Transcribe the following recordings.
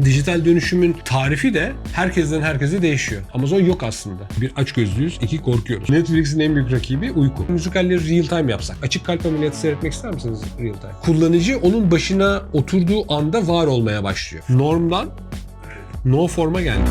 Dijital dönüşümün tarifi de herkesten herkese değişiyor. Amazon yok aslında. Bir aç gözlüyüz, iki korkuyoruz. Netflix'in en büyük rakibi uyku. Müzikalleri real time yapsak. Açık kalp ameliyatı seyretmek ister misiniz real time? Kullanıcı onun başına oturduğu anda var olmaya başlıyor. Normdan no forma geldik.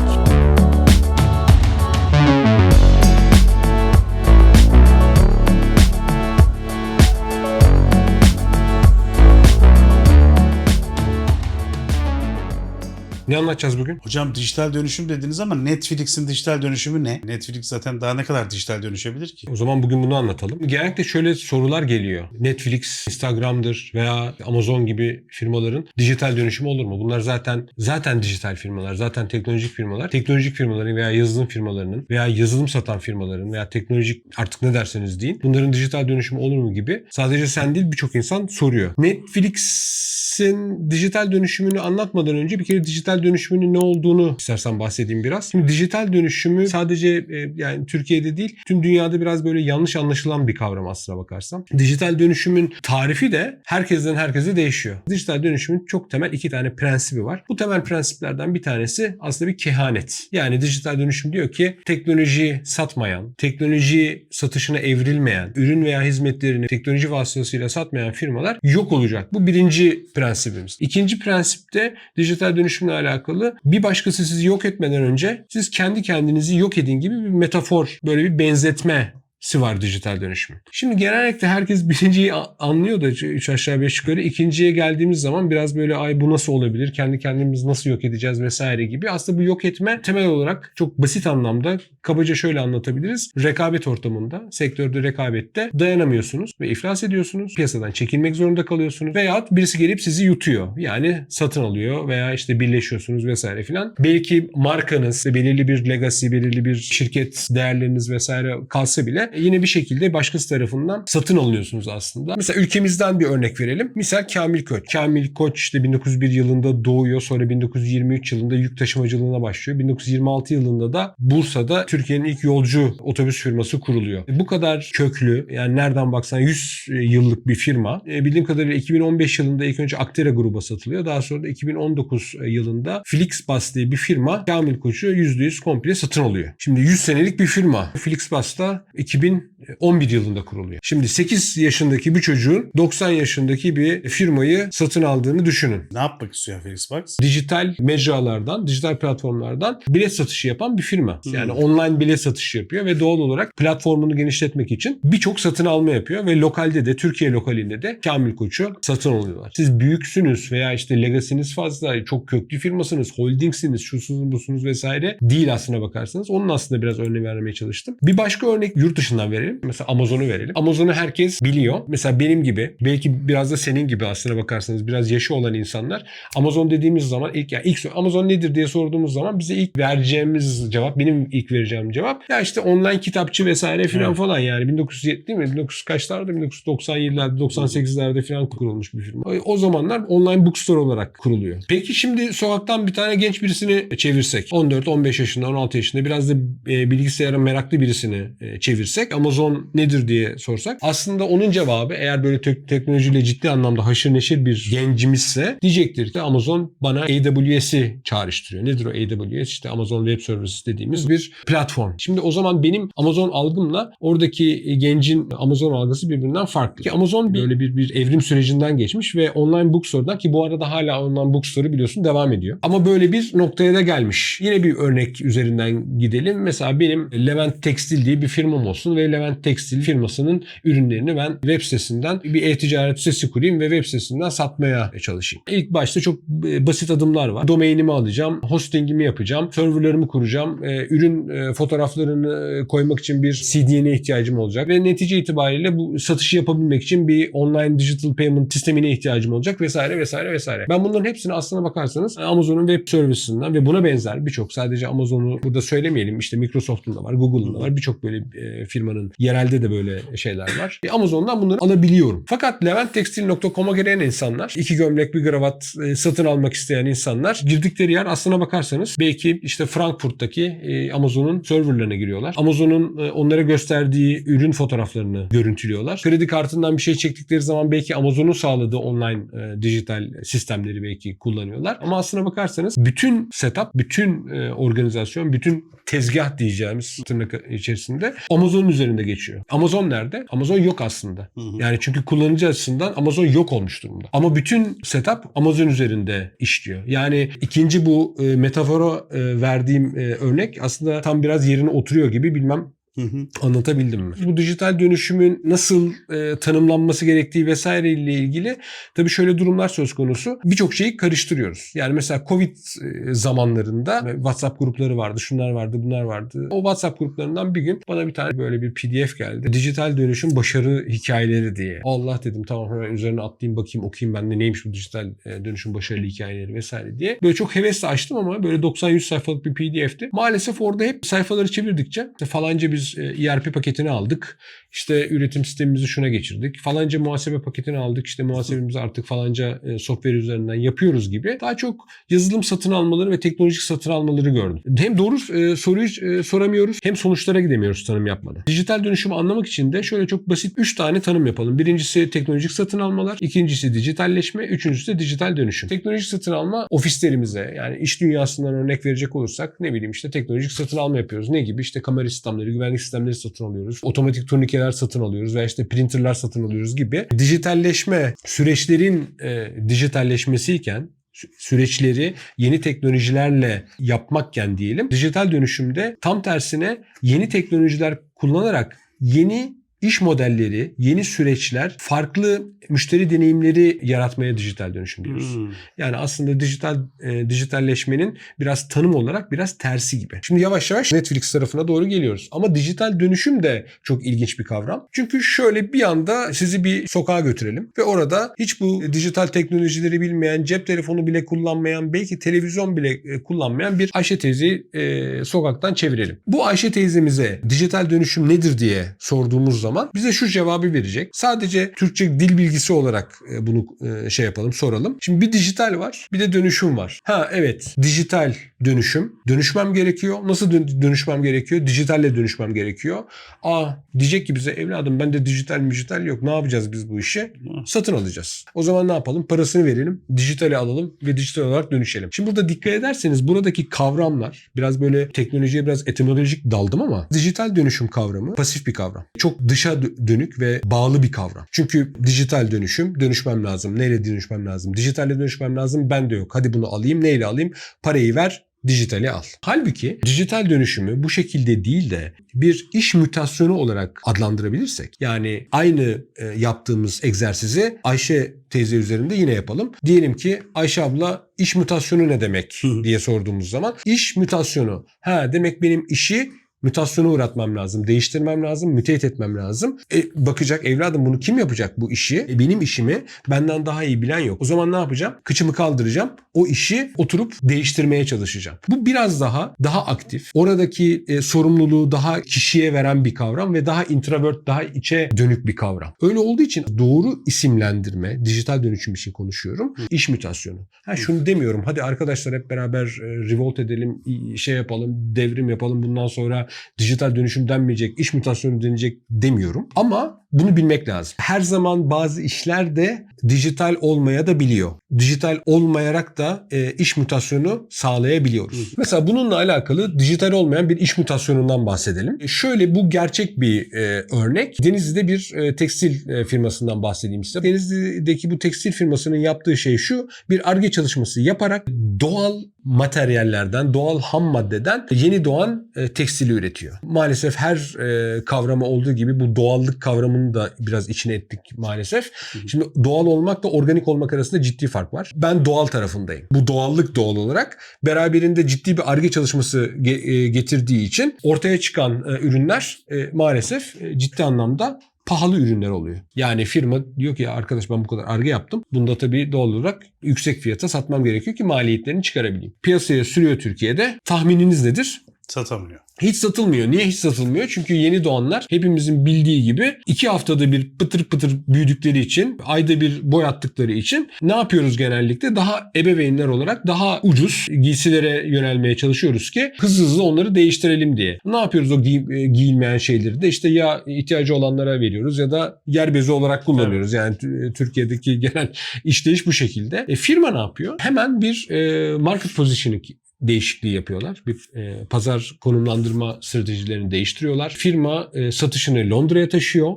Ne anlatacağız bugün? Hocam dijital dönüşüm dediniz ama Netflix'in dijital dönüşümü ne? Netflix zaten daha ne kadar dijital dönüşebilir ki? O zaman bugün bunu anlatalım. Genellikle şöyle sorular geliyor. Netflix, Instagram'dır veya Amazon gibi firmaların dijital dönüşümü olur mu? Bunlar zaten zaten dijital firmalar, zaten teknolojik firmalar. Teknolojik firmaların veya yazılım firmalarının veya yazılım satan firmaların veya teknolojik artık ne derseniz deyin. Bunların dijital dönüşümü olur mu gibi sadece sen değil birçok insan soruyor. Netflix'in dijital dönüşümünü anlatmadan önce bir kere dijital dönüşümünün ne olduğunu istersen bahsedeyim biraz. Şimdi dijital dönüşümü sadece e, yani Türkiye'de değil tüm dünyada biraz böyle yanlış anlaşılan bir kavram aslına bakarsan. Dijital dönüşümün tarifi de herkesten herkese değişiyor. Dijital dönüşümün çok temel iki tane prensibi var. Bu temel prensiplerden bir tanesi aslında bir kehanet. Yani dijital dönüşüm diyor ki teknoloji satmayan, teknoloji satışına evrilmeyen, ürün veya hizmetlerini teknoloji vasıtasıyla satmayan firmalar yok olacak. Bu birinci prensibimiz. İkinci prensip de dijital dönüşümle alakalı. Bir başkası sizi yok etmeden önce siz kendi kendinizi yok edin gibi bir metafor, böyle bir benzetme si var dijital dönüşümün. Şimdi genellikle herkes birinciyi anlıyor da 3 aşağı 5 yukarı. ikinciye geldiğimiz zaman biraz böyle ay bu nasıl olabilir? Kendi kendimizi nasıl yok edeceğiz vesaire gibi. Aslında bu yok etme temel olarak çok basit anlamda kabaca şöyle anlatabiliriz. Rekabet ortamında, sektörde rekabette dayanamıyorsunuz ve iflas ediyorsunuz. Piyasadan çekilmek zorunda kalıyorsunuz. Veyahut birisi gelip sizi yutuyor. Yani satın alıyor veya işte birleşiyorsunuz vesaire filan. Belki markanız, belirli bir legacy, belirli bir şirket değerleriniz vesaire kalsa bile yine bir şekilde başkası tarafından satın alınıyorsunuz aslında. Mesela ülkemizden bir örnek verelim. Misal Kamil Koç. Kamil Koç işte 1901 yılında doğuyor. Sonra 1923 yılında yük taşımacılığına başlıyor. 1926 yılında da Bursa'da Türkiye'nin ilk yolcu otobüs firması kuruluyor. E, Bu kadar köklü yani nereden baksan 100 yıllık bir firma. E, Bildiğim kadarıyla 2015 yılında ilk önce Actera gruba satılıyor. Daha sonra da 2019 yılında Flixbus diye bir firma Kamil Koç'u %100 komple satın alıyor. Şimdi 100 senelik bir firma. Flixbus da 2011 yılında kuruluyor. Şimdi 8 yaşındaki bir çocuğun 90 yaşındaki bir firmayı satın aldığını düşünün. Ne yapmak istiyor Felixbox? Dijital mecralardan, dijital platformlardan bilet satışı yapan bir firma. Yani online bilet satışı yapıyor ve doğal olarak platformunu genişletmek için birçok satın alma yapıyor ve lokalde de Türkiye lokalinde de Kamil Koç'u satın alıyorlar. Siz büyüksünüz veya işte legacy'niz fazla, çok köklü firmasınız, holdingsiniz, şusunuz busunuz vesaire değil aslına bakarsanız. Onun aslında biraz örneği vermeye çalıştım. Bir başka örnek yurt dışından verelim. Mesela Amazon'u verelim. Amazon'u herkes biliyor. Mesela benim gibi, belki biraz da senin gibi aslına bakarsanız biraz yaşı olan insanlar Amazon dediğimiz zaman ilk yani ilk Amazon nedir diye sorduğumuz zaman bize ilk vereceğimiz cevap benim ilk vereceğim cevap ya işte online kitapçı vesaire filan Evet. falan yani 1970 değil mi? 1900 kaçlarda 1997'lerde 98'lerde filan kurulmuş bir firma. O zamanlar online bookstore olarak kuruluyor. Peki şimdi sokaktan bir tane genç birisini çevirsek 14 15 yaşında 16 yaşında biraz da e, bilgisayara meraklı birisini e, çevirsek Amazon nedir diye sorsak aslında onun cevabı eğer böyle tek- teknolojiyle ciddi anlamda haşır neşir bir gencimizse diyecektir ki Amazon bana AWS'i çağrıştırıyor. Nedir o AWS? İşte Amazon Web Services dediğimiz bir platform. Şimdi o zaman benim Amazon algımla oradaki gencin Amazon algısı birbirinden farklı. Ki Amazon böyle bir, bir evrim sürecinden geçmiş ve online bookstore'dan ki bu arada hala online bookstore'u biliyorsun devam ediyor. Ama böyle bir noktaya da gelmiş. Yine bir örnek üzerinden gidelim. Mesela benim Levent Tekstil diye bir firmam olsun ve Levent Tekstil firmasının ürünlerini ben web sitesinden bir e-ticaret sitesi kurayım ve web sitesinden satmaya çalışayım. İlk başta çok e, basit adımlar var. Domainimi alacağım, hostingimi yapacağım, serverlarımı kuracağım, e, ürün e, fotoğraflarını koymak için bir CDN'e ihtiyacım olacak ve netice itibariyle bu satışı yapabilmek için bir online digital payment sistemine ihtiyacım olacak vesaire vesaire vesaire. Ben bunların hepsini aslına bakarsanız Amazon'un web servisinden ve buna benzer birçok sadece Amazon'u burada söylemeyelim işte Microsoft'un da var, Google'un da var birçok böyle firmanın yerelde de böyle şeyler var. E, Amazon'dan bunları alabiliyorum. Fakat leventtekstil.com'a giren insanlar, iki gömlek bir kravat e, satın almak isteyen insanlar girdikleri yer aslına bakarsanız belki işte Frankfurt'taki e, Amazon'un serverlarına giriyorlar. Amazon'un e, onlara gösterdiği ürün fotoğraflarını görüntülüyorlar. Kredi kartından bir şey çektikleri zaman belki Amazon'un sağladığı online e, dijital sistemleri belki kullanıyorlar. Ama aslına bakarsanız bütün setup, bütün e, organizasyon, bütün tezgah diyeceğimiz tırnak içerisinde Amazon'un üzerinde geçiyor. Amazon nerede? Amazon yok aslında. Hı hı. Yani çünkü kullanıcı açısından Amazon yok olmuş durumda. Ama bütün setup Amazon üzerinde işliyor. Yani ikinci bu e, metafora e, verdiğim e, örnek aslında tam biraz yerine oturuyor gibi bilmem Hı hı. Anlatabildim mi? Bu dijital dönüşümün nasıl e, tanımlanması gerektiği vesaire ile ilgili tabii şöyle durumlar söz konusu. Birçok şeyi karıştırıyoruz. Yani mesela Covid e, zamanlarında WhatsApp grupları vardı, şunlar vardı, bunlar vardı. O WhatsApp gruplarından bir gün bana bir tane böyle bir PDF geldi. Dijital dönüşüm başarı hikayeleri diye. Allah dedim tamam hemen üzerine atlayayım bakayım okuyayım ben de neymiş bu dijital e, dönüşüm başarılı hikayeleri vesaire diye. Böyle çok hevesle açtım ama böyle 90-100 sayfalık bir PDF'ti. Maalesef orada hep sayfaları çevirdikçe işte falanca biz e, ERP paketini aldık. İşte üretim sistemimizi şuna geçirdik. Falanca muhasebe paketini aldık. İşte muhasebemizi artık falanca e, software üzerinden yapıyoruz gibi. Daha çok yazılım satın almaları ve teknolojik satın almaları gördüm. Hem doğru e, soruyu e, soramıyoruz hem sonuçlara gidemiyoruz tanım yapmadan. Dijital dönüşümü anlamak için de şöyle çok basit 3 tane tanım yapalım. Birincisi teknolojik satın almalar, ikincisi dijitalleşme, üçüncüsü de dijital dönüşüm. Teknolojik satın alma ofislerimize yani iş dünyasından örnek verecek olursak ne bileyim işte teknolojik satın alma yapıyoruz. Ne gibi? İşte kamera sistemleri, güvenlik sistemleri satın alıyoruz. Otomatik turnikeler satın alıyoruz veya işte printerlar satın alıyoruz gibi. Dijitalleşme süreçlerin e, dijitalleşmesiyken sü- süreçleri yeni teknolojilerle yapmakken diyelim. Dijital dönüşümde tam tersine yeni teknolojiler kullanarak yeni iş modelleri, yeni süreçler, farklı müşteri deneyimleri yaratmaya dijital dönüşüm diyoruz. Hmm. Yani aslında dijital e, dijitalleşmenin biraz tanım olarak biraz tersi gibi. Şimdi yavaş yavaş Netflix tarafına doğru geliyoruz. Ama dijital dönüşüm de çok ilginç bir kavram. Çünkü şöyle bir anda sizi bir sokağa götürelim ve orada hiç bu dijital teknolojileri bilmeyen, cep telefonu bile kullanmayan, belki televizyon bile e, kullanmayan bir Ayşe teyzeyi e, sokaktan çevirelim. Bu Ayşe teyzemize dijital dönüşüm nedir diye sorduğumuz zaman bize şu cevabı verecek. Sadece Türkçe dil bilgisi olarak e, bunu e, şey yapalım, soralım. Şimdi bir dijital var, bir de dönüşüm var. Ha evet, dijital dönüşüm. Dönüşmem gerekiyor. Nasıl dön- dönüşmem gerekiyor? Dijitalle dönüşmem gerekiyor. Aa diyecek ki bize evladım bende dijital dijital yok. Ne yapacağız biz bu işi? Satın alacağız. O zaman ne yapalım? Parasını verelim, dijitale alalım ve dijital olarak dönüşelim. Şimdi burada dikkat ederseniz buradaki kavramlar biraz böyle teknolojiye biraz etimolojik daldım ama dijital dönüşüm kavramı pasif bir kavram. Çok dışa dö- dönük ve bağlı bir kavram. Çünkü dijital dönüşüm, dönüşmem lazım. Neyle dönüşmem lazım? Dijitalle dönüşmem lazım. Ben de yok. Hadi bunu alayım. Neyle alayım? Parayı ver, dijitali al. Halbuki dijital dönüşümü bu şekilde değil de bir iş mutasyonu olarak adlandırabilirsek yani aynı e, yaptığımız egzersizi Ayşe teyze üzerinde yine yapalım. Diyelim ki Ayşe abla iş mutasyonu ne demek diye sorduğumuz zaman iş mutasyonu. Ha demek benim işi mutasyona uğratmam lazım, değiştirmem lazım, müteyit etmem lazım. E, bakacak evladım bunu kim yapacak bu işi? E, benim işimi benden daha iyi bilen yok. O zaman ne yapacağım? Kıçımı kaldıracağım. O işi oturup değiştirmeye çalışacağım. Bu biraz daha daha aktif. Oradaki e, sorumluluğu daha kişiye veren bir kavram ve daha introvert, daha içe dönük bir kavram. Öyle olduğu için doğru isimlendirme, dijital dönüşüm için konuşuyorum. İş mutasyonu. Ha şunu demiyorum. Hadi arkadaşlar hep beraber e, revolt edelim, şey yapalım, devrim yapalım. Bundan sonra dijital dönüşüm denmeyecek, iş mutasyonu denecek demiyorum. Ama bunu bilmek lazım. Her zaman bazı işler de dijital olmaya da biliyor. Dijital olmayarak da e, iş mutasyonu sağlayabiliyoruz. Mesela bununla alakalı dijital olmayan bir iş mutasyonundan bahsedelim. E, şöyle bu gerçek bir e, örnek. Denizli'de bir e, tekstil e, firmasından bahsedeyim size. Denizli'deki bu tekstil firmasının yaptığı şey şu. Bir arge çalışması yaparak doğal materyallerden, doğal ham maddeden yeni doğan e, tekstili üretiyor. Maalesef her e, kavrama olduğu gibi bu doğallık kavramını da biraz içine ettik maalesef. Şimdi doğal olmakla organik olmak arasında ciddi fark var. Ben doğal tarafındayım. Bu doğallık doğal olarak beraberinde ciddi bir arge çalışması e, getirdiği için ortaya çıkan e, ürünler e, maalesef ciddi anlamda pahalı ürünler oluyor. Yani firma diyor ki "Ya arkadaş ben bu kadar arge yaptım. Bunda tabii doğal olarak yüksek fiyata satmam gerekiyor ki maliyetlerini çıkarabileyim. Piyasaya sürüyor Türkiye'de. Tahmininiz nedir? Satamıyor. Hiç satılmıyor. Niye hiç satılmıyor? Çünkü yeni doğanlar hepimizin bildiği gibi iki haftada bir pıtır pıtır büyüdükleri için, ayda bir boy attıkları için ne yapıyoruz genellikle? Daha ebeveynler olarak daha ucuz giysilere yönelmeye çalışıyoruz ki hızlı hızlı onları değiştirelim diye. Ne yapıyoruz o giy- e, giyilmeyen şeyleri de işte ya ihtiyacı olanlara veriyoruz ya da yer bezi olarak kullanıyoruz. Yani t- Türkiye'deki genel işleyiş bu şekilde. E, firma ne yapıyor? Hemen bir e, market positioning değişikliği yapıyorlar. Bir e, pazar konumlandırma stratejilerini değiştiriyorlar. Firma e, satışını Londra'ya taşıyor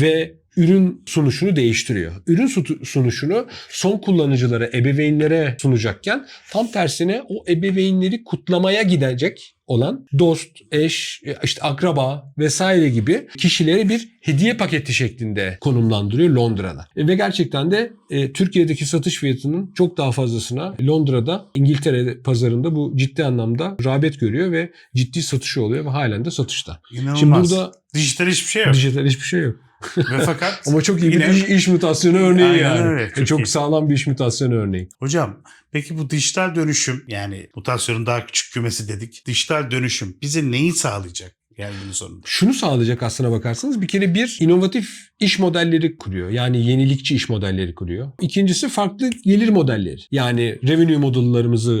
ve ürün sunuşunu değiştiriyor. Ürün sunuşunu son kullanıcılara, ebeveynlere sunacakken tam tersine o ebeveynleri kutlamaya gidecek olan dost, eş, e, işte akraba vesaire gibi kişilere bir hediye paketi şeklinde konumlandırıyor Londra'da. E, Ve gerçekten de e, Türkiye'deki satış fiyatının çok daha fazlasına Londra'da, İngiltere pazarında bu ciddi anlamda rağbet görüyor ve ciddi satışı oluyor ve halen de satışta. İnanılmaz. Şimdi burada Dijital hiçbir şey yok. dijital hiçbir şey yok. Ve fakat Ama çok iyi bir Yine- iş, iş mutasyonu örneği Aynen yani. öyle, çok Çok, iyi. sağlam bir iş mutasyonu örneği. hocam peki bu dijital dönüşüm yani mutasyonun daha küçük kümesi dedik. Dijital dönüşüm bize neyi sağlayacak? Bunun sonunda. Şunu sağlayacak aslına bakarsanız bir kere bir inovatif iş modelleri kuruyor. Yani yenilikçi iş modelleri kuruyor. İkincisi farklı gelir modelleri. Yani revenue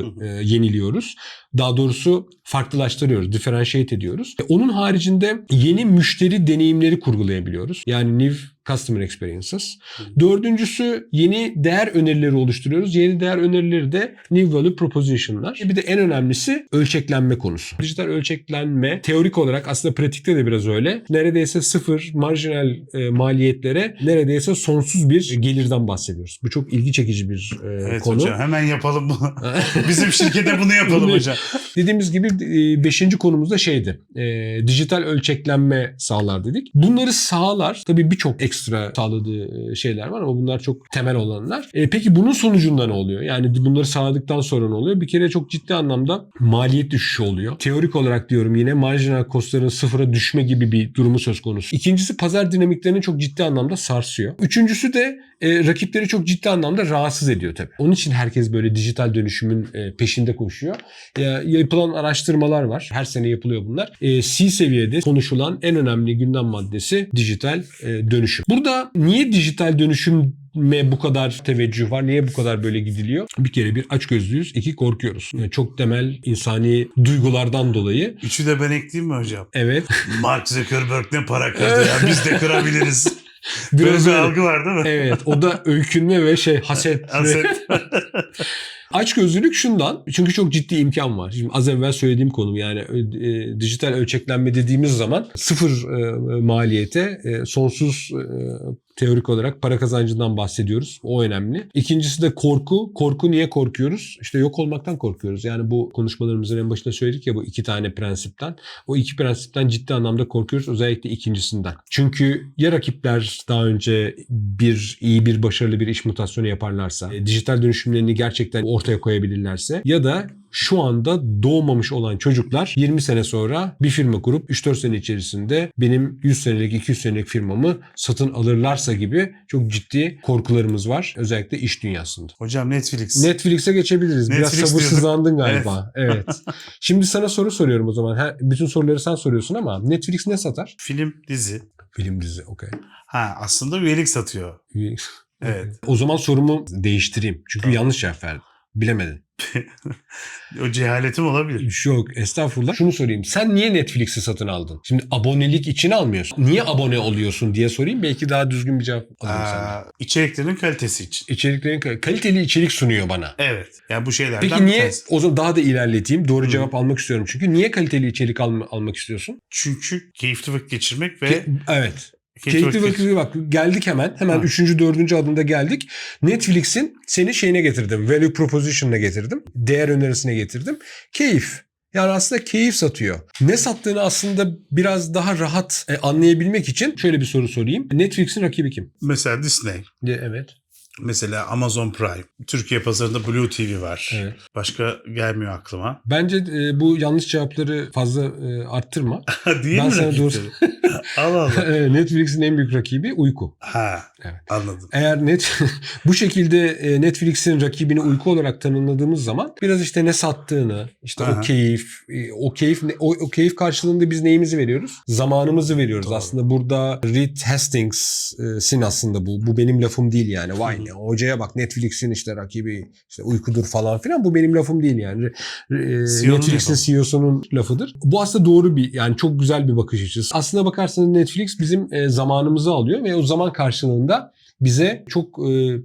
hı. e, yeniliyoruz. Daha doğrusu farklılaştırıyoruz, differentiate ediyoruz. E, onun haricinde yeni müşteri deneyimleri kurgulayabiliyoruz. Yani new customer experiences. Dördüncüsü yeni değer önerileri oluşturuyoruz. Yeni değer önerileri de new value proposition'lar. Bir de en önemlisi ölçeklenme konusu. Dijital ölçeklenme teorik olarak aslında pratikte de biraz öyle. Neredeyse sıfır marjinal e, maliyetlere neredeyse sonsuz bir gelirden bahsediyoruz. Bu çok ilgi çekici bir e, Evet konu. hocam hemen yapalım bunu. Bizim şirkete bunu yapalım hocam. Dediğimiz gibi e, beşinci konumuz da şeydi. E, dijital ölçeklenme sağlar dedik. Bunları sağlar. Tabii birçok ekstra sağladığı e, şeyler var ama bunlar çok temel olanlar. E, peki bunun sonucunda ne oluyor? Yani bunları sağladıktan sonra ne oluyor? Bir kere çok ciddi anlamda maliyet düşüşü oluyor. Teorik olarak diyorum yine marjinal kostların sıfıra düşme gibi bir durumu söz konusu. İkincisi pazar dinamiklerini çok ciddi anlamda sarsıyor. Üçüncüsü de e, rakipleri çok ciddi anlamda rahatsız ediyor tabii. Onun için herkes böyle dijital dönüşümün e, peşinde koşuyor. Ya, yapılan araştırmalar var. Her sene yapılıyor bunlar. E, C seviyede konuşulan en önemli gündem maddesi dijital e, dönüşüm. Burada niye dijital dönüşüm bu kadar teveccüh var? Niye bu kadar böyle gidiliyor? Bir kere bir açgözlüyüz, iki korkuyoruz. Yani çok temel insani duygulardan dolayı. Üçü de ben ekleyeyim mi hocam? Evet. Mark Zuckerberg ne para kırdı ya biz de kırabiliriz. Böyle Biraz bir öyle. algı var değil mi? Evet. O da öykünme ve şey haset. Haset. Açgözlülük şundan. Çünkü çok ciddi imkan var. Şimdi az evvel söylediğim konum yani e, dijital ölçeklenme dediğimiz zaman sıfır e, maliyete e, sonsuz e, teorik olarak para kazancından bahsediyoruz. O önemli. İkincisi de korku. Korku niye korkuyoruz? İşte yok olmaktan korkuyoruz. Yani bu konuşmalarımızın en başında söyledik ya bu iki tane prensipten. O iki prensipten ciddi anlamda korkuyoruz. Özellikle ikincisinden. Çünkü ya rakipler daha önce bir iyi bir başarılı bir iş mutasyonu yaparlarsa, e, dijital dönüşümlerini gerçekten ortaya koyabilirlerse ya da şu anda doğmamış olan çocuklar 20 sene sonra bir firma kurup 3-4 sene içerisinde benim 100 senelik 200 senelik firmamı satın alırlarsa gibi çok ciddi korkularımız var. Özellikle iş dünyasında. hocam Netflix. Netflix'e geçebiliriz. Biraz Netflix sabırsızlandın galiba. Evet. Şimdi sana soru soruyorum o zaman. Her, bütün soruları sen soruyorsun ama Netflix ne satar? Film, dizi. Film dizi. Okey. Ha aslında üyelik satıyor. Evet. O zaman sorumu değiştireyim. Çünkü Tamam. yanlış cevap verdin. Bilemedin. O cehaletim olabilir. Yok estağfurullah. Şunu sorayım. Sen niye Netflix'i satın aldın? Şimdi abonelik için almıyorsun. Niye abone oluyorsun diye sorayım. Belki daha düzgün bir cevap alayım senden. İçeriklerin kalitesi için. İçeriklerin kaliteli içerik sunuyor bana. Evet. Yani bu şeylerden Peki bir niye tanesi. o zaman daha da ilerleteyim. Doğru cevap almak istiyorum çünkü. Niye kaliteli içerik alma- almak istiyorsun? Çünkü keyifli vakit geçirmek ve Ke- evet. Keyifli Keyifli vakit vakit bak geldik hemen. Hemen Ha. üçüncü, dördüncü adımda geldik. Netflix'in seni şeyine getirdim. Value proposition'ına getirdim. Değer önerisine getirdim. Keyif. Yani aslında keyif satıyor. Ne sattığını aslında biraz daha rahat e, anlayabilmek için şöyle bir soru sorayım. Netflix'in rakibi kim? Mesela Disney, evet. Mesela Amazon Prime, Türkiye pazarında Blue TV var. Evet. Başka gelmiyor aklıma. Bence e, bu yanlış cevapları fazla e, arttırma. Değil Ben mi sana doğrusu- Allah Allah. Netflix'in en büyük rakibi uyku. Ha. Evet. Anladım. Eğer net bu şekilde e, Netflix'in rakibini uyku olarak tanımladığımız zaman biraz işte ne sattığını, işte Aha. o keyif, e, o keyif o, o keyif karşılığında biz neyimizi veriyoruz? Zamanımızı veriyoruz. Doğru. Aslında burada Reed Hastings'in aslında bu. Bu benim lafım değil yani. Vay ne hocaya bak Netflix'in işte rakibi işte uykudur falan filan. Bu benim lafım değil yani. E, Netflix'in. CEO'sunun lafıdır. Bu aslında doğru bir yani çok güzel bir bakış açısı. Aslına bakarsanız Netflix bizim e, zamanımızı alıyor ve o zaman karşılığında bize çok e,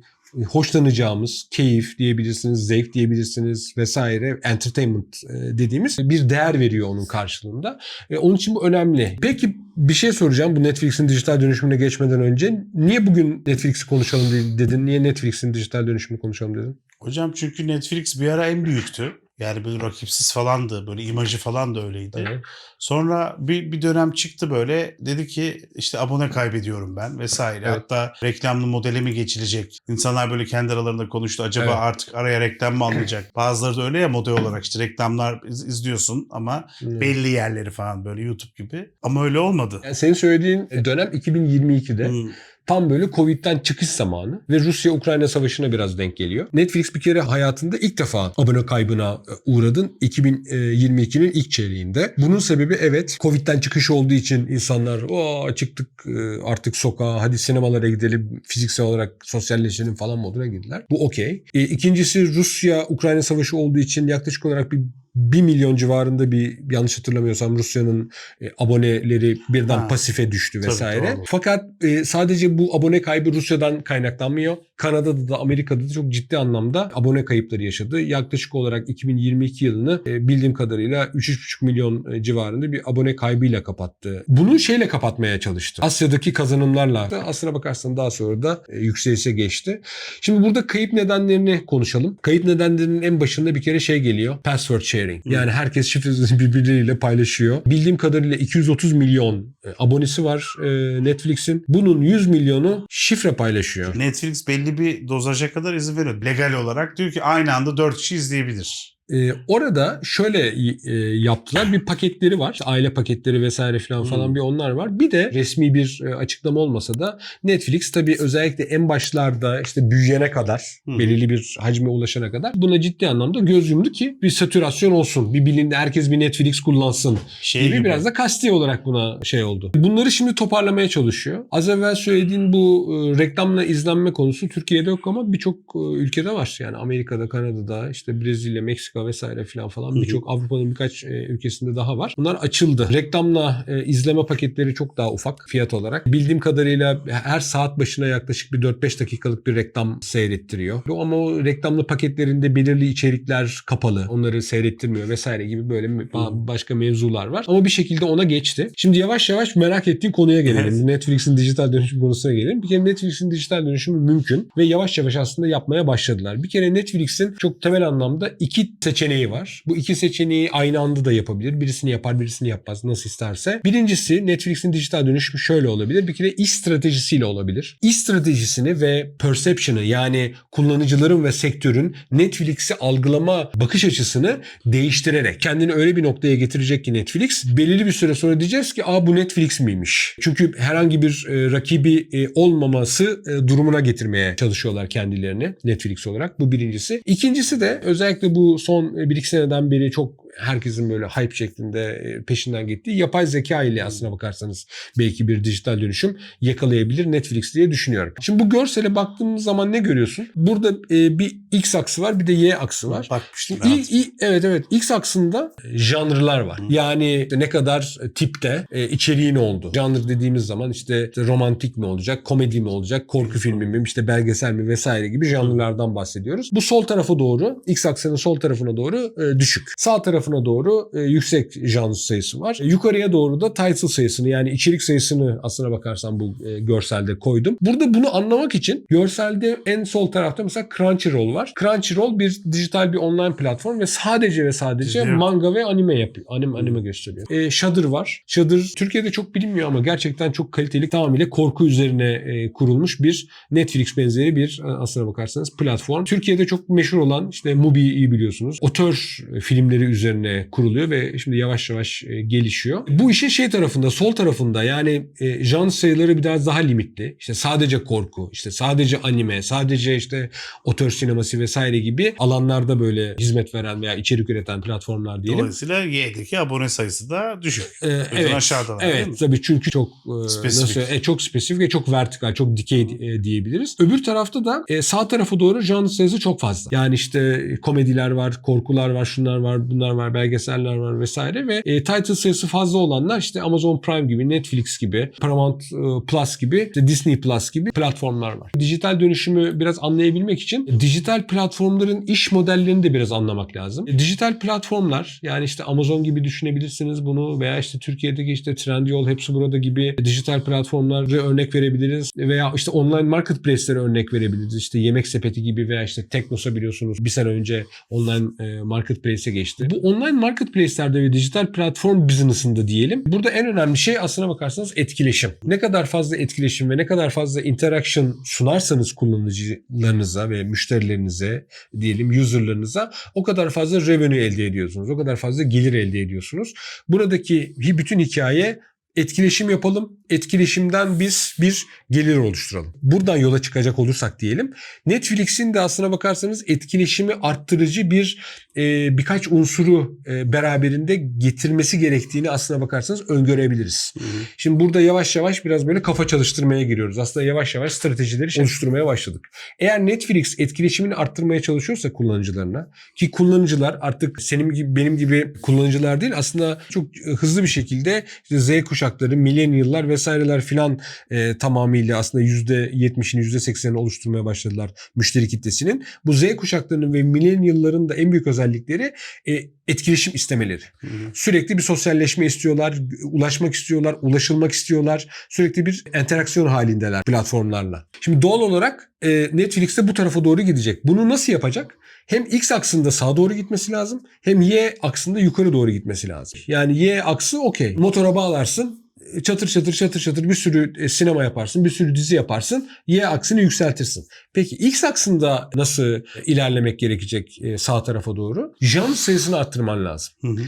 hoşlanacağımız keyif diyebilirsiniz, zevk diyebilirsiniz vesaire entertainment e, dediğimiz bir değer veriyor onun karşılığında. E, onun için bu önemli. Peki bir şey soracağım bu Netflix'in dijital dönüşümüne geçmeden önce. Niye bugün Netflix'i konuşalım dedin? Niye Netflix'in dijital dönüşümünü konuşalım dedin? Hocam çünkü Netflix bir ara en büyüktü. Yani böyle rakipsiz falandı. Böyle imajı falan da öyleydi. Evet. Sonra bir, bir dönem çıktı böyle. Dedi ki işte abone kaybediyorum ben vesaire. Evet. Hatta reklamlı modele mi geçilecek? İnsanlar böyle kendi aralarında konuştu. Acaba Evet. artık araya reklam mı alınacak? Bazıları da öyle ya model olarak işte reklamlar iz- izliyorsun ama Hmm. belli yerleri falan böyle YouTube gibi. Ama öyle olmadı. Yani senin söylediğin dönem 2022'de. Hmm. Tam böyle Covid'den çıkış zamanı ve Rusya-Ukrayna savaşına biraz denk geliyor. Netflix bir kere hayatında ilk defa abone kaybına e, uğradın 2022'nin ilk çeyreğinde. Bunun sebebi evet Covid'den çıkış olduğu için insanlar o çıktık e, artık sokağa hadi sinemalara gidelim fiziksel olarak sosyalleşelim falan moduna girdiler. Bu okey. E, İkincisi Rusya-Ukrayna savaşı olduğu için yaklaşık olarak bir 1 milyon civarında bir yanlış hatırlamıyorsam Rusya'nın e, aboneleri birden Ha. pasife düştü Tabii, vesaire. doğru. Fakat e, sadece bu abone kaybı Rusya'dan kaynaklanmıyor. Kanada'da da Amerika'da da çok ciddi anlamda abone kayıpları yaşadı. Yaklaşık olarak 2022 yılını e, bildiğim kadarıyla 3,5 milyon e, civarında bir abone kaybıyla kapattı. Bunu şeyle kapatmaya çalıştı. Asya'daki kazanımlarla. Aslına bakarsan daha sonra da e, yükselişe geçti. Şimdi burada kayıp nedenlerini konuşalım. Kayıp nedenlerinin en başında bir kere şey geliyor. Password sharing. Yani herkes şifresini birbirleriyle paylaşıyor. Bildiğim kadarıyla 230 milyon e, abonesi var e, Netflix'in. Bunun 100 milyonu şifre paylaşıyor. Netflix belli bir dozaja kadar izin veriyor. Legal olarak diyor ki aynı anda 4 kişi izleyebilir. Ee, orada şöyle e, yaptılar. Bir paketleri var. Aile paketleri vesaire falan falan Hmm. bir onlar var. Bir de resmi bir e, açıklama olmasa da Netflix tabii özellikle en başlarda işte büyüyene kadar Hmm. belirli bir hacme ulaşana kadar buna ciddi anlamda göz yumdu ki bir satürasyon olsun. Bir bilinde herkes bir Netflix kullansın Şey gibi, gibi. biraz da kasti olarak buna şey oldu. Bunları şimdi toparlamaya çalışıyor. Az evvel söylediğin bu e, reklamla izlenme konusu Türkiye'de yok ama birçok e, ülkede var. Yani Amerika'da, Kanada'da, işte Brezilya, Meksika vesaire filan falan birçok Avrupa'nın birkaç e, ülkesinde daha var. Bunlar açıldı. Reklamla e, izleme paketleri çok daha ufak fiyat olarak. Bildiğim kadarıyla her saat başına yaklaşık bir 4-5 dakikalık bir reklam seyrettiriyor. Ama o reklamlı paketlerinde belirli içerikler kapalı. Onları seyrettirmiyor vesaire gibi böyle ba- başka mevzular var. Ama bir şekilde ona geçti. Şimdi yavaş yavaş merak ettiğin konuya gelelim. Evet. Netflix'in dijital dönüşüm konusuna gelelim. Bir kere Netflix'in dijital dönüşümü mümkün ve yavaş yavaş aslında yapmaya başladılar. Bir kere Netflix'in çok temel anlamda iki seçeneği var. Bu iki seçeneği aynı anda da yapabilir. Birisini yapar, birisini yapmaz nasıl isterse. Birincisi Netflix'in dijital dönüşümü şöyle olabilir. Bir kere iş stratejisiyle olabilir. İş stratejisini ve perception'ı yani kullanıcıların ve sektörün Netflix'i algılama bakış açısını değiştirerek kendini öyle bir noktaya getirecek ki Netflix belirli bir süre sonra diyeceğiz ki aa bu Netflix miymiş? Çünkü herhangi bir e, rakibi e, olmaması e, durumuna getirmeye çalışıyorlar kendilerini Netflix olarak. Bu birincisi. İkincisi de özellikle bu son e, bir iki seneden beri çok herkesin böyle hype şeklinde e, peşinden gittiği yapay zeka ile aslına bakarsanız belki bir dijital dönüşüm yakalayabilir Netflix diye düşünüyorum. Şimdi bu görsele baktığımız zaman ne görüyorsun? Burada e, bir X aksı var bir de Y aksı var. Bakmıştım. İ- i- evet evet X aksında janrlar var. Hı. Yani ne kadar tipte e, içeriğin oldu. Janr dediğimiz zaman işte romantik mi olacak, komedi mi olacak, korku filmi mi, işte belgesel mi vesaire gibi janrlardan bahsediyoruz. Bu sol tarafa doğru, X aksanın sol tarafına doğru e, düşük. Sağ tarafına doğru e, yüksek janr sayısı var. E, yukarıya doğru da title sayısını yani içerik sayısını aslına bakarsan bu e, görselde koydum. Burada bunu anlamak için görselde en sol tarafta mesela Crunchyroll var. Crunchyroll bir dijital bir online platform ve sadece ve sadece Dizi yok. manga ve anime yapıyor. Anime, anime gösteriyor. E, Shudder var. Shudder Türkiye'de çok bilinmiyor ama gerçekten çok kaliteli tamamıyla korku üzerine e, kurulmuş bir Netflix benzeri bir e, aslına bakarsanız platform. Türkiye'de çok meşhur olan işte Mubi'yi biliyorsunuz. Otör filmleri üzerine üzerine kuruluyor ve şimdi yavaş yavaş e, gelişiyor. Bu işin şey tarafında, sol tarafında yani e, janr sayıları biraz daha limitli. İşte sadece korku, işte sadece anime, sadece işte otör sineması vesaire gibi alanlarda böyle hizmet veren veya içerik üreten platformlar diyelim. Dolayısıyla Y'deki abone sayısı da düşük. Ee, evet. değil Evet tabii çünkü çok e, Spesifik. nasıl e, çok spesifik ve çok vertikal, çok dikey e, diyebiliriz. Öbür tarafta da e, sağ tarafa doğru janr sayısı çok fazla. Yani işte komediler var, korkular var, şunlar var, bunlar var, belgeseller var vesaire ve e, title sayısı fazla olanlar işte Amazon Prime gibi, Netflix gibi, Paramount e, Plus gibi, işte Disney Plus gibi platformlar var. Dijital dönüşümü biraz anlayabilmek için dijital platformların iş modellerini de biraz anlamak lazım. E, Dijital platformlar yani işte Amazon gibi düşünebilirsiniz bunu veya işte Türkiye'deki işte Trendyol hepsi burada gibi dijital platformları örnek verebiliriz veya işte online marketplace'lere örnek verebiliriz. İşte yemek sepeti gibi veya işte Teknosa biliyorsunuz bir sene önce online e, marketplace'e geçti. Bu online marketplace'lerde ve dijital platform business'ında diyelim. Burada en önemli şey aslına bakarsanız etkileşim. Ne kadar fazla etkileşim ve ne kadar fazla interaction sunarsanız kullanıcılarınıza ve müşterilerinize diyelim userlarınıza o kadar fazla revenue elde ediyorsunuz. O kadar fazla gelir elde ediyorsunuz. Buradaki bütün hikaye etkileşim yapalım. Etkileşimden biz bir gelir oluşturalım. Buradan yola çıkacak olursak diyelim. Netflix'in de aslına bakarsanız etkileşimi arttırıcı bir e, birkaç unsuru e, beraberinde getirmesi gerektiğini aslına bakarsanız öngörebiliriz. Hı hı. Şimdi burada yavaş yavaş biraz böyle kafa çalıştırmaya giriyoruz. Aslında yavaş yavaş stratejileri oluşturmaya başladık. Eğer Netflix etkileşimini arttırmaya çalışıyorsa kullanıcılarına ki kullanıcılar artık senin gibi benim gibi kullanıcılar değil aslında çok hızlı bir şekilde işte Z kuşakları, millennial'lar vesaireler filan e, tamamıyla aslında %70'ini %80'ini oluşturmaya başladılar müşteri kitlesinin. Bu Z kuşaklarının ve millennial'ların da en büyük özellikleri e, etkileşim istemeleri. Hı hı. Sürekli bir sosyalleşme istiyorlar, ulaşmak istiyorlar, ulaşılmak istiyorlar. Sürekli bir interaksiyon halindeler platformlarla. Şimdi doğal olarak e, Netflix de bu tarafa doğru gidecek. Bunu nasıl yapacak? Hem X aksında sağa doğru gitmesi lazım hem Y aksında yukarı doğru gitmesi lazım. Yani Y aksı okey. Motora bağlarsın çatır çatır çatır çatır bir sürü e, sinema yaparsın, bir sürü dizi yaparsın. Y aksını yükseltirsin. Peki X aksında nasıl ilerlemek gerekecek e, sağ tarafa doğru? Janr sayısını arttırman lazım. Hı hı.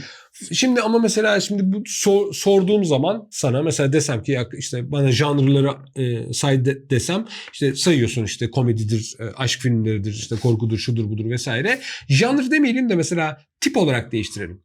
Şimdi ama mesela şimdi bu sor- sorduğum zaman sana mesela desem ki ya işte bana janrları e, say de- desem işte sayıyorsun işte komedidir, e, aşk filmleridir, işte korkudur, şudur budur vesaire. Janr demeyelim de mesela tip olarak değiştirelim.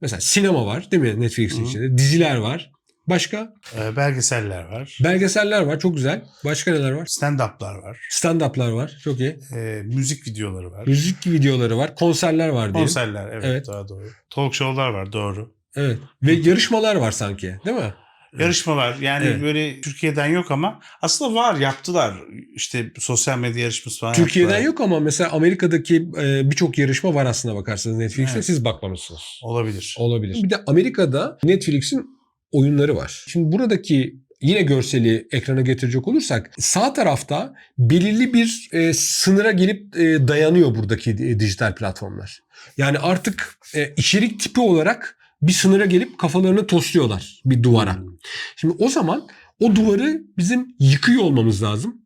Mesela sinema var değil mi Netflix'in içinde? Diziler var. Başka? Ee, belgeseller var. Belgeseller var. Çok güzel. Başka neler var? Stand-up'lar var. Stand-up'lar var. Çok iyi. Ee, müzik videoları var. Müzik videoları var. Konserler var diyelim. Konserler evet, Evet. daha doğru. Talk show'lar var doğru. Evet. Ve yarışmalar var sanki. Değil mi? Yarışmalar yani Evet. böyle Türkiye'den yok ama aslında var yaptılar. İşte sosyal medya yarışması falan Türkiye'den yaptılar. yok ama mesela Amerika'daki e, birçok yarışma var aslında bakarsanız Netflix'te. Evet. Siz bakmamışsınız. Olabilir. Olabilir. Bir de Amerika'da Netflix'in oyunları var. Şimdi buradaki yine görseli ekrana getirecek olursak sağ tarafta belirli bir e, sınıra gelip e, dayanıyor buradaki e, dijital platformlar. Yani artık e, içerik tipi olarak bir sınıra gelip kafalarını tosluyorlar bir duvara. Hmm. Şimdi o zaman o duvarı bizim yıkıyor olmamız lazım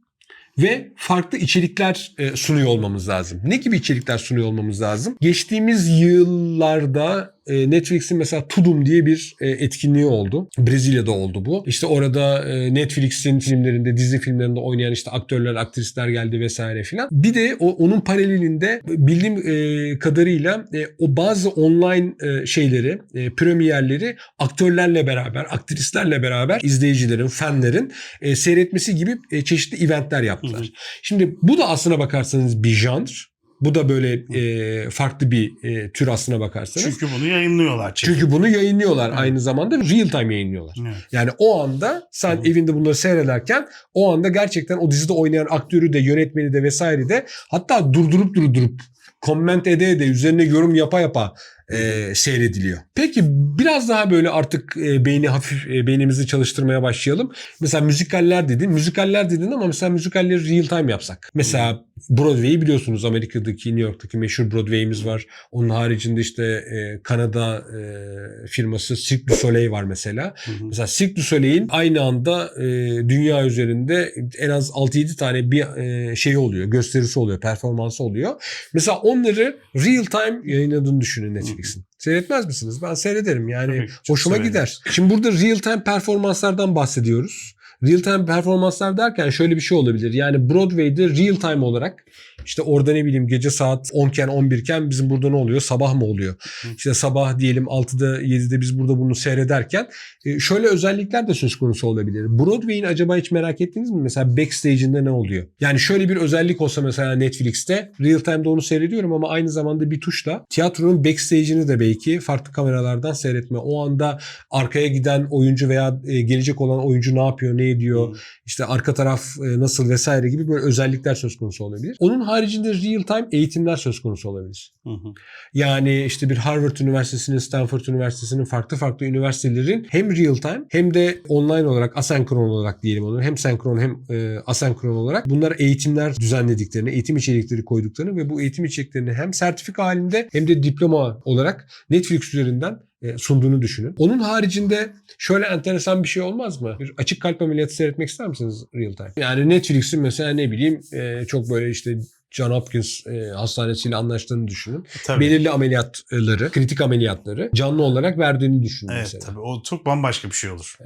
ve farklı içerikler e, sunuyor olmamız lazım. Ne gibi içerikler sunuyor olmamız lazım? Geçtiğimiz yıllarda e, Netflix'in mesela Tudum diye bir e, etkinliği oldu. Brezilya'da oldu bu. İşte orada e, Netflix'in filmlerinde, dizi filmlerinde oynayan işte aktörler, aktrisler geldi vesaire filan. Bir de o onun paralelinde bildiğim e, kadarıyla e, o bazı online e, şeyleri, e, premierleri aktörlerle beraber, aktrislerle beraber izleyicilerin, fanlerin e, seyretmesi gibi e, çeşitli eventler yaptılar. Hı hı. Şimdi bu da aslına bakarsanız bir janr. Bu da böyle e, farklı bir e, tür aslına bakarsanız. Çünkü, Çünkü bunu yayınlıyorlar. çekip. bunu yayınlıyorlar Evet. aynı zamanda real time yayınlıyorlar. Evet. Yani o anda sen Hı. evinde bunları seyrederken o anda gerçekten o dizide oynayan aktörü de yönetmeni de vesaire de hatta durdurup durdurup comment ede ede üzerine yorum yapa yapa e, seyrediliyor. Peki biraz daha böyle artık e, beyni hafif e, beynimizi çalıştırmaya başlayalım. Mesela müzikaller dedin. Müzikaller dedin ama mesela müzikalleri real time yapsak. Mesela Broadway'i biliyorsunuz Amerika'daki New York'taki meşhur Broadway'imiz var. Onun haricinde işte e, Kanada e, firması Cirque du Soleil var mesela. Hı hı. Mesela Cirque du Soleil'in aynı anda e, dünya üzerinde en az 6-7 tane bir e, şey oluyor, gösterisi oluyor, performansı oluyor. Mesela onları real time yayınladığını düşünün Netflix. Netflix'in. Seyretmez misiniz? Ben seyrederim yani Tabii hoşuma severim. gider. Şimdi burada real time performanslardan bahsediyoruz. Real time performanslar derken şöyle bir şey olabilir. Yani Broadway'de real time olarak işte orada ne bileyim gece saat 10 iken 11 iken bizim burada ne oluyor? Sabah mı oluyor? İşte sabah diyelim 6'da 7'de biz burada bunu seyrederken e, şöyle özellikler de söz konusu olabilir. Broadway'in acaba hiç merak ettiniz mi? Mesela backstage'inde ne oluyor? Yani şöyle bir özellik olsa mesela Netflix'te real time'da onu seyrediyorum ama aynı zamanda bir tuşla tiyatronun backstage'ini de belki farklı kameralardan seyretme. O anda arkaya giden oyuncu veya e, gelecek olan oyuncu ne yapıyor, ne ediyor, işte arka taraf e, nasıl vesaire gibi böyle özellikler söz konusu olabilir. Onun haricinde real time eğitimler söz konusu olabilir. Hı hı. Yani işte bir Harvard Üniversitesi'nin, Stanford Üniversitesi'nin farklı farklı üniversitelerin hem real time hem de online olarak asenkron olarak diyelim onu hem senkron hem e, asenkron olarak bunlar eğitimler düzenlediklerini, eğitim içerikleri koyduklarını ve bu eğitim içeriklerini hem sertifika halinde hem de diploma olarak Netflix üzerinden e, sunduğunu düşünün. Onun haricinde şöyle enteresan bir şey olmaz mı? Bir açık kalp ameliyatı seyretmek ister misiniz real time? Yani Netflix'in mesela ne bileyim e, çok böyle işte John Hopkins e, hastanesiyle anlaştığını düşünün Tabii. belirli ameliyatları, kritik ameliyatları canlı olarak verdiğini düşünün Evet mesela. tabii o çok bambaşka bir şey olur.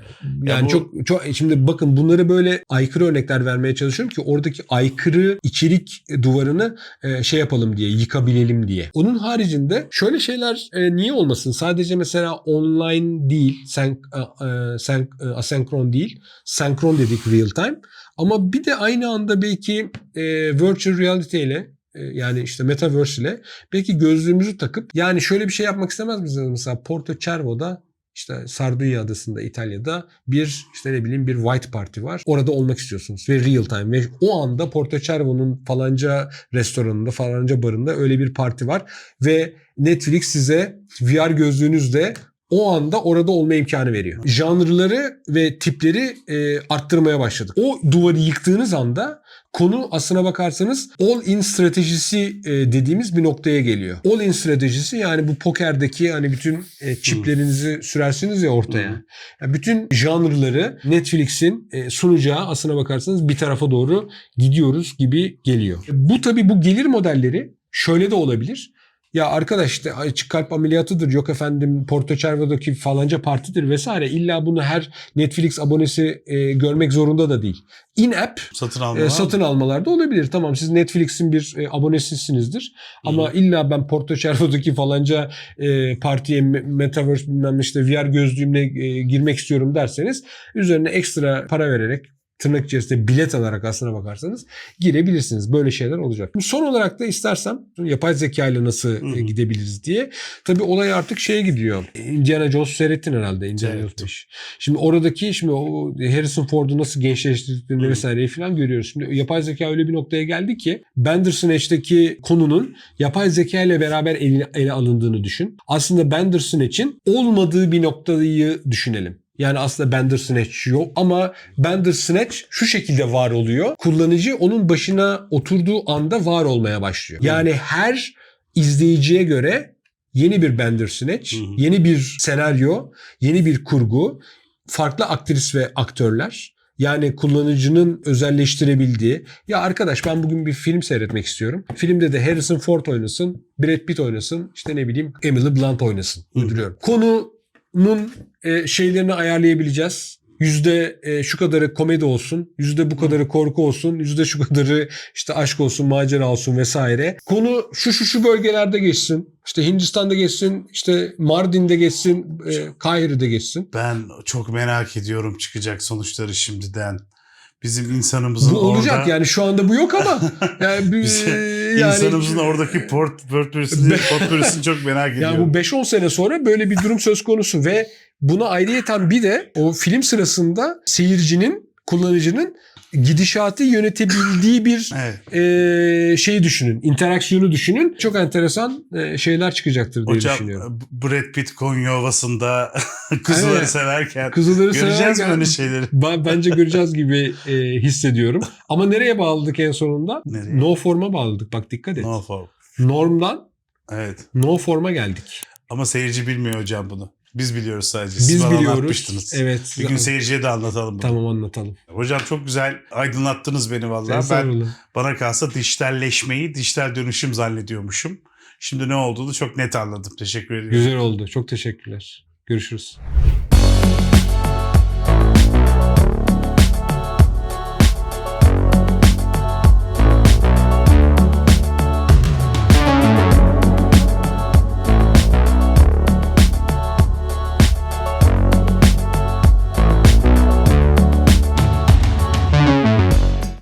Yani bu- çok çok şimdi bakın bunları böyle aykırı örnekler vermeye çalışıyorum ki oradaki aykırı içerik duvarını e, şey yapalım diye, yıkabilelim diye. Onun haricinde şöyle şeyler e, niye olmasın? Sadece mesela online değil, sen sen e, asenkron değil, senkron dedik real time. Ama bir de aynı anda belki e, virtual reality ile e, yani işte metaverse ile belki gözlüğümüzü takıp yani şöyle bir şey yapmak istemez misiniz? Mesela Porto Cervo'da işte Sardunya adasında İtalya'da bir işte ne bileyim bir white party var. Orada olmak istiyorsunuz ve real time ve o anda Porto Cervo'nun falanca restoranında falanca barında öyle bir parti var ve Netflix size VR gözlüğünüzle o anda orada olma imkanı veriyor. Janrları ve tipleri e, arttırmaya başladık. O duvarı yıktığınız anda konu aslına bakarsanız all in stratejisi e, dediğimiz bir noktaya geliyor. All in stratejisi yani bu pokerdeki hani bütün e, çiplerinizi sürersiniz ya ortaya. Hı. Yani bütün janrları Netflix'in e, sunacağı aslına bakarsanız bir tarafa doğru gidiyoruz gibi geliyor. Bu tabii bu gelir modelleri şöyle de olabilir. Ya arkadaş işte açık kalp ameliyatıdır yok efendim Porto Cervo'daki falanca partidir vesaire. İlla bunu her Netflix abonesi e, görmek zorunda da değil. In-app Satın e, alma. satın almalarda olabilir. Tamam siz Netflix'in bir e, abonesisinizdir. Ama illa ben Porto Cervo'daki falanca e, partiye me- Metaverse bilmem işte VR gözlüğümle e, girmek istiyorum derseniz üzerine ekstra para vererek tırnak içerisinde bilet alarak aslına bakarsanız girebilirsiniz. Böyle şeyler olacak. Son olarak da istersem yapay zeka ile nasıl e, hı. gidebiliriz diye. Tabii olay artık şeye gidiyor. Indiana Jones seyrettin herhalde. Indiana Jones Seyrettim. 5. Şimdi oradaki şimdi o Harrison Ford'u nasıl gençleştirdiklerini Hı. vesaireyi falan görüyoruz. Şimdi yapay zeka öyle bir noktaya geldi ki Bandersnatch'teki konunun yapay zeka ile beraber ele, ele alındığını düşün. Aslında Bandersnatch'in olmadığı bir noktayı düşünelim. Yani aslında Bandersnatch yok ama Bandersnatch şu şekilde var oluyor. Kullanıcı onun başına oturduğu anda var olmaya başlıyor. Yani her izleyiciye göre yeni bir Bandersnatch, Hı hı. yeni bir senaryo, yeni bir kurgu, farklı aktris ve aktörler. Yani kullanıcının özelleştirebildiği. Ya arkadaş ben bugün bir film seyretmek istiyorum. Filmde de Harrison Ford oynasın, Brad Pitt oynasın, işte ne bileyim Emily Blunt oynasın. Hı. Uyduruyorum. Konunun e, şeylerini ayarlayabileceğiz. Yüzde e, şu kadarı komedi olsun, yüzde bu kadarı korku olsun, yüzde şu kadarı işte aşk olsun, macera olsun vesaire. Konu şu şu şu bölgelerde geçsin. İşte Hindistan'da geçsin, işte Mardin'de geçsin, e, Kahire'de geçsin. Ben çok merak ediyorum çıkacak sonuçları şimdiden. Bizim insanımızın Bu olacak orada, yani şu anda bu yok ama yani, bir- yani insanımızın oradaki port portföyünü portföyünü çok merak ediyorum. yani bu 5-10 sene sonra böyle bir durum söz konusu ve buna ayrıyeten bir de o film sırasında seyircinin, kullanıcının gidişatı yönetebildiği bir Evet. e, şeyi düşünün. interaksiyonu düşünün. Çok enteresan e, şeyler çıkacaktır diye Hocam düşünüyorum. Brad Pitt Konya Ovası'nda kızları Evet. severken Kızılları göreceğiz mi severken- öyle şeyleri? Ben- Bence göreceğiz gibi e, hissediyorum. Ama nereye bağladık en sonunda? Nereye? No form'a bağladık. Bak dikkat et. No form. Normdan Evet. no form'a geldik. Ama seyirci bilmiyor hocam bunu. Biz biliyoruz sadece. Siz Biz bana biliyoruz. anlatmıştınız. Evet. Bir gün seyirciye de anlatalım bunu. Tamam anlatalım. Hocam çok güzel aydınlattınız beni vallahi. Ben bana kalsa dijitalleşmeyi dijital dönüşüm zannediyormuşum. Şimdi ne olduğunu çok net anladım. Teşekkür ediyorum. Güzel oldu. Çok teşekkürler. Görüşürüz.